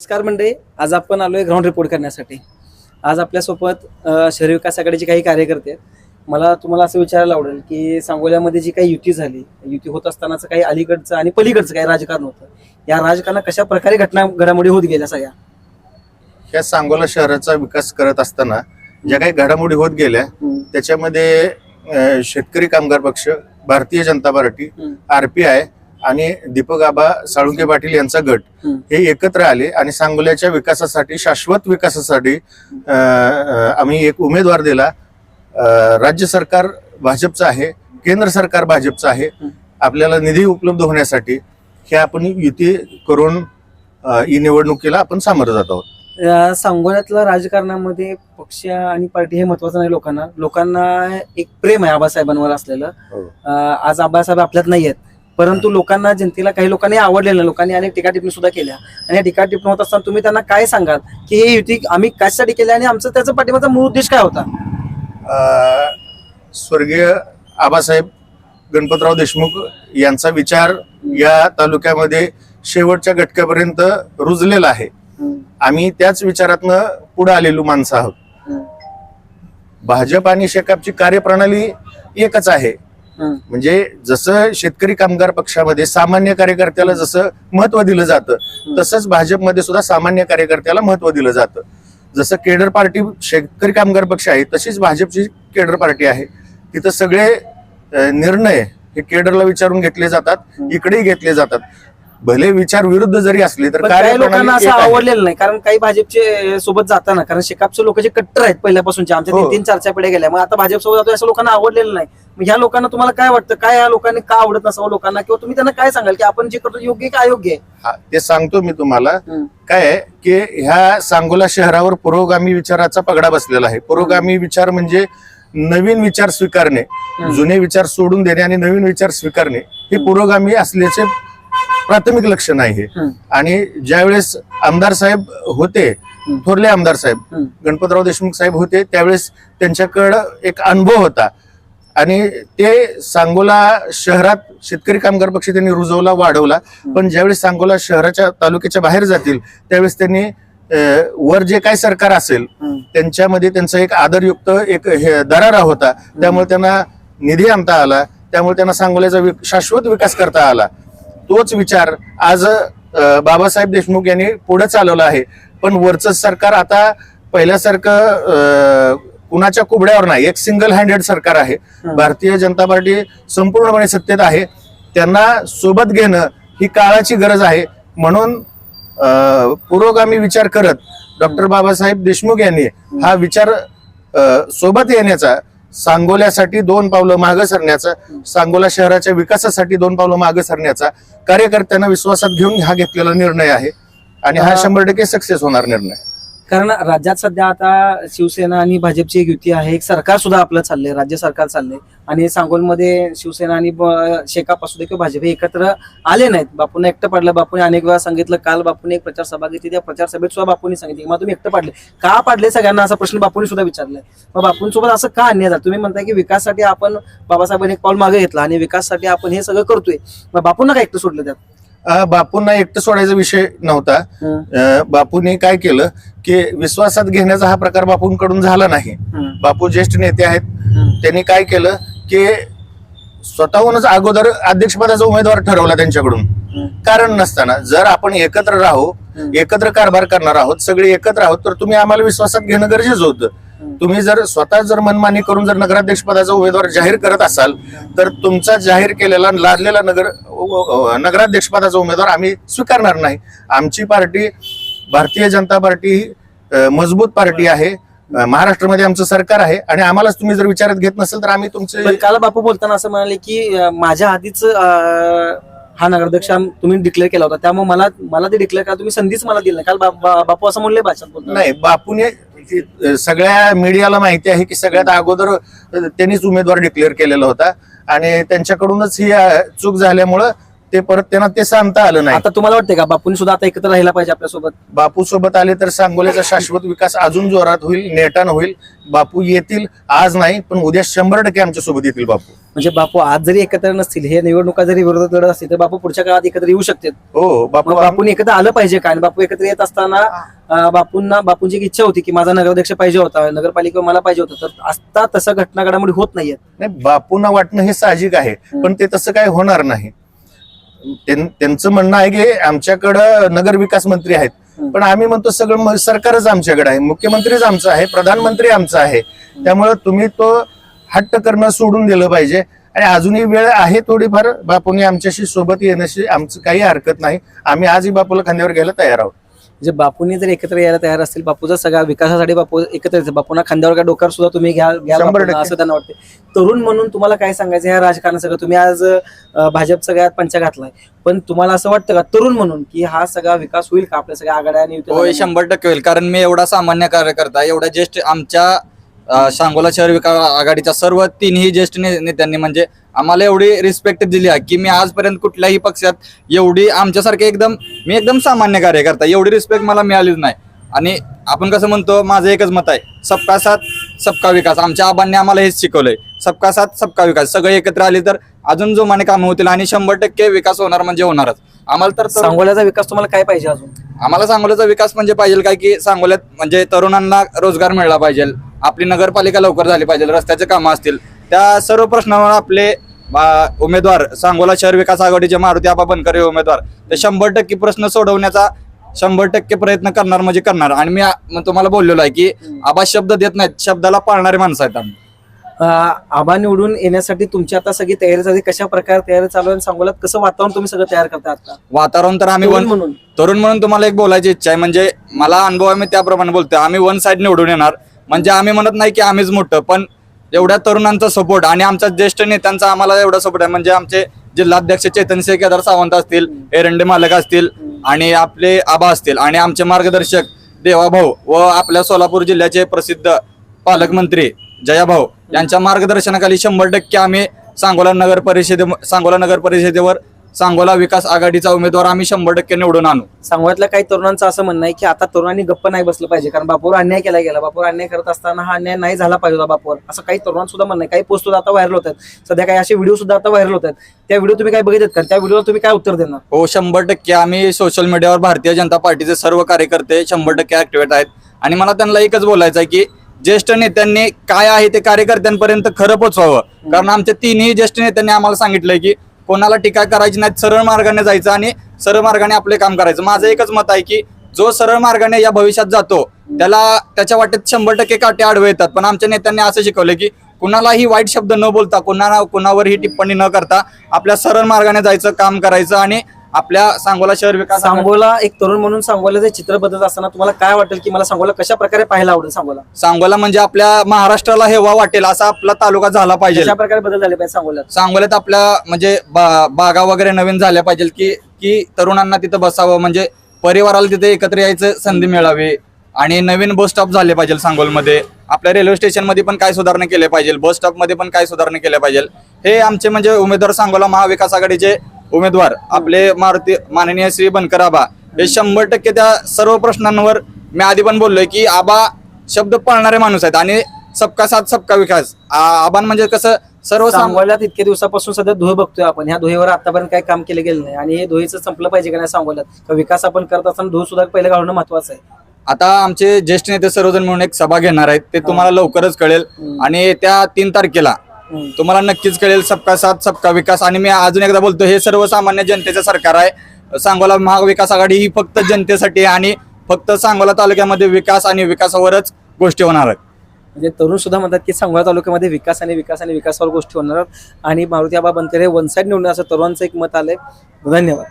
नमस्कार मंडळी आज आपण आलोय ग्राउंड रिपोर्ट करण्यासाठी. आज आपल्यासोबत शहर विकास आघाडीचे काही कार्यकर्ते आहेत. मला तुम्हाला असं विचारायला आवडेल की सांगोल्यामध्ये जी काही युती झाली युती होत असतानाचं काही अलीकडचं आणि पलीकडचं काही राजकारण होतं. या राजकारणात कशा प्रकारे घटना घडामोडी होत गेल्या सगळ्या? या सांगोला शहराचा विकास करत असताना ज्या काही घडामोडी होत गेल्या त्याच्यामध्ये शेतकरी कामगार पक्ष भारतीय जनता पार्टी. आरपीआय आणि दीपक आबा साळुंके पाटील यांचा गट. हे एकत्र आले आणि सांगोल्याच्या विकासासाठी शाश्वत विकासासाठी आम्ही एक उमेदवार दिला राज्य सरकार भाजपचं आहे केंद्र सरकार भाजपचं आहे. आपल्याला निधी उपलब्ध होण्यासाठी हे आपण युती करून ही निवडणुकीला आपण सामोरं जात आहोत सांगोल्यातल्या राजकारणामध्ये पक्ष आणि पार्टी हे महत्वाचं नाही लोकांना लोकांना एक प्रेम आहे आबासाहेबांवर असलेलं हो. आज आबासाहेब आपल्यात नाही आहेत परंतु लोकांना जनतेला काही लोकांनी आवडलेलं नाही. लोकांनी अनेक टीका टिप्पणी सुद्धा केल्या. आणि या टीका टिप्पणी होत असताना तुम्ही त्यांना काय सांगाल? की हे युती आम्ही कशासाठी केली आणि आमचं त्याचा पाठिंबाचा मूळ उद्देश काय होता? स्वर्गीय आबासाहेब गणपतराव देशमुख यांचा विचार या तालुक्यामध्ये शेवटच्या घटकापर्यंत रुजलेला आहे. आम्ही त्याच विचारातनं पुढे आलेलो माणसं आहोत. भाजप आणि शेकापची कार्यप्रणाली एकच आहे. म्हणजे जसं शेतकरी कामगार पक्षामध्ये सामान्य कार्यकर्त्याला जसं महत्त्व दिलं जातं तसंच भाजपमध्ये सुद्धा सामान्य कार्यकर्त्याला महत्त्व दिलं जातं. जसं केडर पार्टी शेतकरी कामगार पक्ष आहे तशीच भाजपची केडर पार्टी आहे. तिथं सगळे निर्णय हे केडरला विचारून घेतले जातात इकडेही घेतले जातात. भले विचार विरुद्ध जरी असले तर पण काही लोकांना असं. आवडलेलं नाही. कारण काही भाजपचे सोबत जाताना कारण शेकापचे लोक जे कट्टर आहेत पहिल्यापासूनचे आमच्या हो. तीन तीन चार चार पिढ्या गेल्या मग आता भाजप सोबत जातो असं लोकांना आवडलेलं नाही. मग ह्या लोकांना तुम्हाला काय वाटतं? काय या लोकांनी का आवडत नसावं लोकांना? किंवा तुम्ही त्यांना काय सांगाल की आपण जे करतो योग्य का अयोग्य आहे? हा, ते सांगतो मी तुम्हाला. हम्म. काय आहे की ह्या सांगोला शहरावर पुरोगामी विचाराचा पगडा बसलेला आहे. पुरोगामी विचार म्हणजे नवीन विचार स्वीकारणे. जुने विचार सोडून देणे आणि नवीन विचार स्वीकारणे हे. पुरोगामी असल्याचे प्राथमिक लक्षण आहे हे. हम्म. आणि ज्यावेळेस आमदार साहेब होते. थोरले आमदार साहेब. गणपतराव देशमुख साहेब होते त्यावेळेस त्यांच्याकडं एक अनुभव होता आणि ते सांगोला शहरात शेतकरी कामगार पक्ष त्यांनी रुजवला वाढवला पण ज्यावेळेस सांगोला शहराच्या तालुक्याच्या बाहेर जातील त्यावेळेस त्यांनी वर जे काय सरकार असेल. त्यांच्यामध्ये त्यांचा एक आदरयुक्त एक दरारा होता त्यामुळे त्यांना निधी आणता आला त्यामुळे त्यांना सांगोल्याचा शाश्वत विकास करता आला तोच विचार आज बाबासाहेब देशमुख यांनी पुढे चालवला आहे. पण वरचं सरकार आता पहिल्यासारखं कुणाच्या कुबड्यावर नाही एक सिंगल हँडेड सरकार आहे. भारतीय जनता पार्टी संपूर्णपणे सत्तेत आहे. त्यांना सोबत घेणं ही काळाची गरज आहे. म्हणून पुरोगामी विचार करत डॉक्टर बाबासाहेब देशमुख यांनी हा विचार सोबत येण्याचा सांगोल्यासाठी दोन पावलं मागं सरण्याचा सांगोला शहराच्या विकासासाठी दोन पावलं मागं सरण्याचा कार्यकर्त्यांना विश्वासात घेऊन हा घेतलेला निर्णय आहे. आणि हा शंभर टक्के सक्सेस होणार निर्णय. कारण राज्यात सध्या आता शिवसेना आणि भाजपची एक युती आहे एक सरकार सुद्धा आपलं चाललंय राज्य सरकार चाललंय. आणि सांगोलमध्ये शिवसेना आणि शेकाप असू दे किंवा भाजप हे एकत्र आले नाहीत. बापूंना एकटं पाडलं बापूने अनेक वेळा सांगितलं काल बापूने एक प्रचार सभा घेतली त्या प्रचार सभेत सुद्धा बापूने सांगितलं की मग तुम्ही एकटं पाडले. का पाडले सगळ्यांना असा प्रश्न बापूने सुद्धा विचारलाय. मग बापूंसोबत असं का अन्याय झाला? तुम्ही म्हणताय की विकासासाठी आपण बाबासाहेबांनी एक पाऊल मागे घेतला आणि विकासासाठी आपण हे सगळं करतोय. मग बापूंना काय एकटं सोडलं त्यात? बापूंना एकटं सोडायचा विषय नव्हता बापूंनी काय केलं की विश्वासात घेण्याचा हा प्रकार बापूंकडून झाला नाही. बापू ज्येष्ठ नेते आहेत. त्यांनी काय केलं की स्वतःहूनच अगोदर अध्यक्षपदाचा उमेदवार ठरवला त्यांच्याकडून. कारण नसताना जर आपण एकत्र राहू. एकत्र कारभार करणार आहोत सगळे एकत्र आहोत तर तुम्ही आम्हाला विश्वासात घेणं गरजेचं होतं. तुम्ही जर स्वतः जर मनमानी करून जर नगराध्यक्ष पदाचा उमेदवार जाहीर करत असाल तर तुमचा जाहीर केलेला लादलेला नगर नगराध्यक्ष पदाचा उमेदवार आम्ही स्वीकारणार नाही. आमची पार्टी भारतीय जनता पार्टी ही मजबूत पार्टी आहे. महाराष्ट्रामध्ये आमचं सरकार आहे. आणि आम्हालाच तुम्ही जर विचारात घेत नसेल तर आम्ही तुमचे काल बापू बोलताना असं म्हणाले की माझ्या आधीच हा नगराध्यक्ष तुम्ही डिक्लेअर केला होता. त्यामुळे मला मला ते डिक्लेअर करा. तुम्ही संधीच मला दिली नाही. काल बापू असं म्हणले भाषात नाही बापूने सगळ्या मीडियाला माहिती आहे की सगळ्यात अगोदर त्यांनीच उमेदवार डिक्लेअर केलेला होता. आणि त्यांच्याकडूनच ही चूक झाल्यामुळं ते परत त्यांना ते सांगता आलं नाही. आता तुम्हाला वाटतंय का बापूंनी सुद्धा आता एकत्र राहिला पाहिजे आपल्यासोबत? बापू सोबत आले तर सांगोल्याचा शाश्वत विकास अजून जोरात होईल नेटान होईल. बापू येतील आज नाही पण उद्या शंभर टक्के आमच्यासोबत येतील बापू. म्हणजे बापू आज जरी एकत्र नसतील हे निवडणुका जरी विरोधात लढत असतील तर बापू पुढच्या काळात एकत्र येऊ शकतात हो बापू मग बापूंनी एकत्र आलं पाहिजे का? आणि बापू एकत्र येत असताना अं, बापूंना बापूंची एक इच्छा होती की माझा नगराध्यक्ष पाहिजे होता नगरपालिका मला पाहिजे होतं. तर आता तसं घटना घडामोडी होत नाहीयेत. नाही बापूंना वाटणं हे साहजिक आहे पण ते तसं काय होणार नाही. त्यांचं म्हणणं आहे की आमच्याकडं नगर विकास मंत्री आहेत. पण आम्ही म्हणतो सगळं सरकारच आमच्याकडे आहे. मुख्यमंत्रीच आमचं आहे. प्रधानमंत्री आमचं आहे. त्यामुळे तुम्ही तो हट्ट करणं सोडून दिलं पाहिजे. आणि अजूनही वेळ आहे थोडीफार. बापूंनी आमच्याशी सोबत येण्याशी आमचं काही हरकत नाही. आम्ही आजही बापूला खांद्यावर घ्यायला तयार आहोत. म्हणजे बापूंनी जर एकत्र यायला तयार असतील बापूचा सगळा विकासासाठी बापू एकत्र बापूंना खांद्यावर का डोक्यावर सुद्धा तुम्ही घ्या घ्या बापूंना. असं त्यांना वाटते तरुण म्हणून तुम्हाला काय सांगायचं? ह्या राजकारण सगळं तुम्ही आज भाजप सगळ्यात पंचा घातलाय. पण तुम्हाला असं वाटतं का तरुण म्हणून की हा सगळा विकास होईल का आपल्या सगळ्या आघाड्या आणि? शंभर टक्के होईल. कारण मी एवढा सामान्य कार्यकर्ता एवढ्या ज्येष्ठ आमच्या सांगोला शहर विकास आघाडीच्या सर्व तिन्ही ज्येष्ठ ने- नेत्यांनी म्हणजे आम्हाला एवढी रिस्पेक्ट दिली आहे की मी आजपर्यंत कुठल्याही पक्षात एवढी आमच्यासारखे एकदम मी एकदम सामान्य कार्यकर्ता एवढी रिस्पेक्ट मला मिळालीच नाही. आणि आपण कसं म्हणतो माझं एकच मत आहे सबका साथ सबका विकास. आमच्या आबांनी आम्हाला हेच शिकवलंय. सबका साथ सबका विकास. सगळे एकत्र आले तर अजून जोमाने कामं होतील आणि शंभर टक्के विकास होणार म्हणजे होणारच. आम्हाला तर सांगोल्याचा विकास तुम्हाला काय पाहिजे अजून? आम्हाला सांगोल्याचा विकास म्हणजे पाहिजे काय की सांगोल्यात म्हणजे तरुणांना रोजगार मिळाला पाहिजे. आपली नगरपालिका लवकर झाली पाहिजे रस्त्याचे कामं असतील. त्या सर्व प्रश्नावर आपले उमेदवार सांगोला शहर विकास आघाडीचे मारुती आबा बनकर हे उमेदवार ते शंभर टक्के प्रश्न सोडवण्याचा शंभर टक्के प्रयत्न करणार म्हणजे करणार. आणि मी तुम्हाला बोललेलो आहे की आबा शब्द देत नाहीत शब्दाला पाळणारे माणसं आहेत आम्ही. आबा निवडून येण्यासाठी तुमची आता सगळी तयारी झाली कशा प्रकारे तयारी चालू आहे आणि सांगोल्यात कसं वातावरण तुम्ही सगळं तयार करता आता? वातावरण तर आम्ही तरुण वन म्हणून. तरुण म्हणून तुम्हाला एक बोलायची इच्छा आहे म्हणजे मला अनुभव आहे मी त्याप्रमाणे बोलतोय. आम्ही वन साइड निवडून येणार. म्हणजे आम्ही म्हणत नाही की आम्हीच मोठं पण एवढ्या तरुणांचा सपोर्ट आणि आमच्या ज्येष्ठ नेत्यांचा आम्हाला एवढा सपोर्ट आहे. म्हणजे आमचे जिल्हाध्यक्ष चेतनसिंह केदार सावंत असतील एरंडे मालक असतील आणि आपले आबा असतील आणि आमचे मार्गदर्शक देवाभाऊ व आपल्या सोलापूर जिल्ह्याचे प्रसिद्ध पालकमंत्री जयाभाऊ यांच्या मार्गदर्शनाखाली शंभर टक्के आम्ही सांगोला नगर परिषदे सांगोला नगर परिषदेवर सांगोला विकास आघाडीचा उमेदवार आम्ही शंभर टक्के निवडून आणू. सांगोल्यातल्या काही तरुणांचं असं म्हणणं आहे की आता तरुणांनी गप्प नाही बसलं पाहिजे कारण बापूवर अन्याय केला गेला. बापूवर अन्याय करत असताना हा अन्याय नाही झाला पाहिजे होता बापूवर. असं काही तरुणांचं सुद्धा म्हणणं आहे. काही पोस्ट सुद्धा आता व्हायरल होत आहेत. सध्या काही असे व्हिडिओ सुद्धा आता व्हायरल होत आहेत. त्या व्हिडिओ तुम्ही काय बघितलेत का? त्या व्हिडिओला तुम्ही काय उत्तर देणार? हो शंभर टक्के आम्ही सोशल मीडियावर भारतीय जनता पार्टीचे सर्व कार्यकर्ते शंभर टक्के ऍक्टिव्हेट आहेत. आणि मला त्यांना एकच बोलायचं आहे की ज्येष्ठ नेत्यांनी काय आहे ते कार्यकर्त्यांपर्यंत खरं पोचवावं. कारण आमच्या तिन्ही ज्येष्ठ नेत्यांनी आम्हाला सांगितलंय की कोणाला टीका करायची नाही सरळ मार्गाने जायचं आणि सरळ मार्गाने आपले काम करायचं. माझं एकच मत आहे की जो सरळ मार्गाने या भविष्यात जातो त्याला त्याच्या वाटेत शंभर टक्के काटे आडवे येतात. पण आमच्या नेत्यांनी असं शिकवलं की कुणालाही वाईट शब्द न बोलता कुणाला कुणावरही टिप्पणी न करता आपल्या सरळ मार्गाने जायचं काम करायचं आणि आपल्या सांगोला शहर विकास सांगोला एक तरुण म्हणून सांगोल्याचे चित्र बदलत असताना तुम्हाला काय वाटेल की मला सांगोला कशा प्रकारे पाहायला आवडेल सांगोला? सांगोला म्हणजे आपल्या महाराष्ट्राला हेवा वाटेल असा आपला तालुका झाला पाहिजे. कशा प्रकारे बदल झाले पाहिजे सांगोल्यात? सांगोल्यात आपल्या म्हणजे बा- बागा वगैरे नवीन झाल्या पाहिजे की की तरुणांना तिथं बसावं म्हणजे परिवाराला तिथे एकत्र यायचं संधी मिळावी. आणि नवीन बस स्टॉप झाले पाहिजे सांगोलमध्ये. आपल्या रेल्वे स्टेशनमध्ये पण काय सुधारणा केल्या पाहिजे बस स्टॉपमध्ये पण काय सुधारणा केल्या पाहिजे हे आमचे म्हणजे उमेदवार सांगोला महाविकास आघाडीचे उमेदवार आपले मारुती माननीय श्री बनकर आबा हे शंभर टक्के त्या सर्व प्रश्नांवर मी आधी पण बोललोय की आबा शब्द पाळणारे माणूस आहेत आणि सबका साथ सबका विकास. आबान म्हणजे कसं सर्व सांगोल्यात इतके दिवसापासून सध्या धुळे बघतोय आपण. ह्या धुळेवर आतापर्यंत काही काम केलं गेलं नाही. आणि हे धुळेचं संपलं पाहिजे का नाही सांगोल्यात? का विकास आपण करत असताना धुळ सुद्धा पहिलं घालणं महत्वाचं आहे? आता आमचे ज्येष्ठ नेते सर्वजण म्हणून एक सभा घेणार आहेत. ते तुम्हाला लवकरच कळेल. आणि त्या तीन तारखेला. तुम्हाला नक्कीच कळेल सबका साथ सबका विकास. आणि मी अजून एकदा बोलतो हे सर्वसामान्य जनतेचं सरकार आहे. सांगोला महाविकास आघाडी ही फक्त जनतेसाठी आणि फक्त सांगोला तालुक्यामध्ये विकास आणि विकासावरच गोष्टी होणार आहेत. म्हणजे तरुण सुद्धा म्हणतात की सांगोला तालुक्यामध्ये विकास आणि विकास आणि विकासावर गोष्टी होणार आणि मारुती आबा बनकर हे वन साईड असं तरुणांचं एक मत आलंय. धन्यवाद.